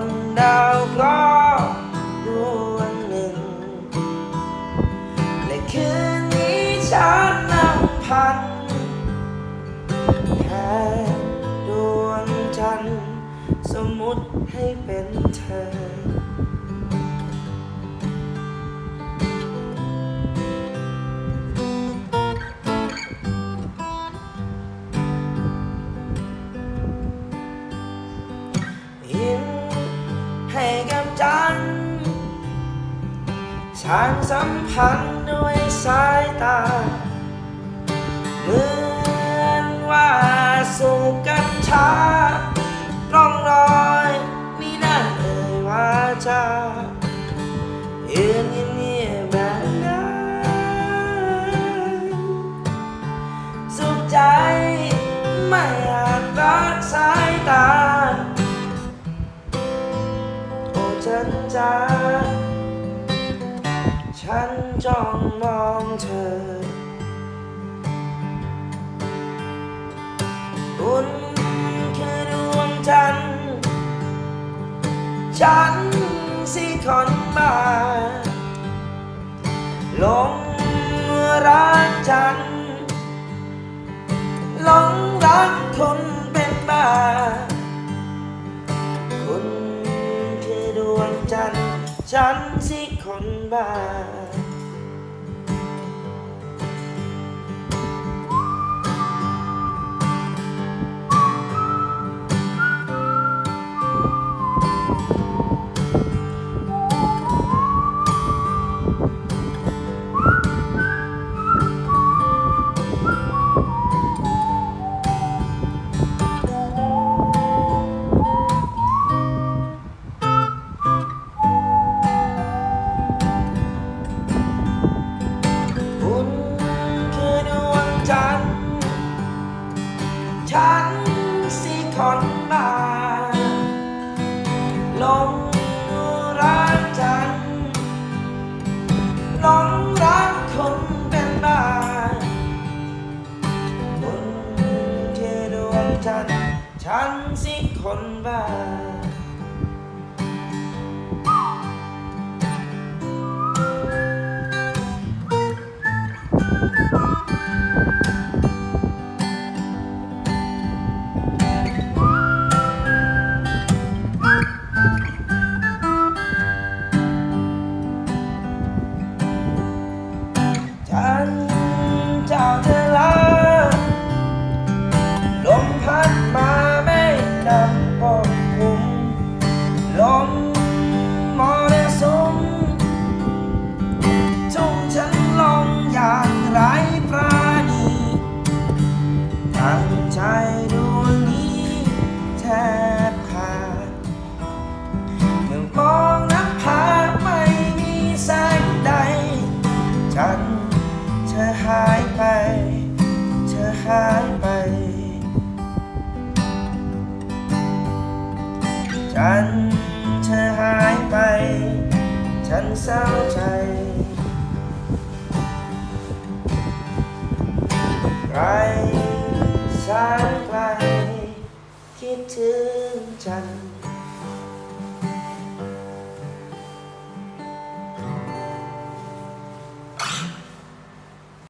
นดาวเคราะห์ดวงหนึ่ง และคืนนี้ฉันนำพันแค่ดวงจันทร์สมมุติให้เป็นเธอ ฉันสัมพันธ์ด้วยสายตา เหมือนว่าสูบกัญชาร่องรอยมีนั่นเอ่ยว่าจะยืนเงียบแบบนั้นสุขใจไม่อาจรักสายตา โอ้ฉันจ้า ฉันจ้องมองเธอคุณคือดวงจันทร์ฉันสิคนบ้าหลงรักจันทร์หลงรักคนเป็นบ้าคุณคือดวงจันทร์ฉันสิคนบ้า ฉันสิคนบ้าลงรักจันลงรักคนเป็นบ้าคุณคือดวงจัน ฉันสิคนบ้า งใจดวงนี้แทบขาดเมื่อมองนับภาไม่มีแสงใด ฉันเธอหายไป เธอหายไป ฉันเธอหายไป ฉันเศร้าใจ แสนไกลคิดถึงจัน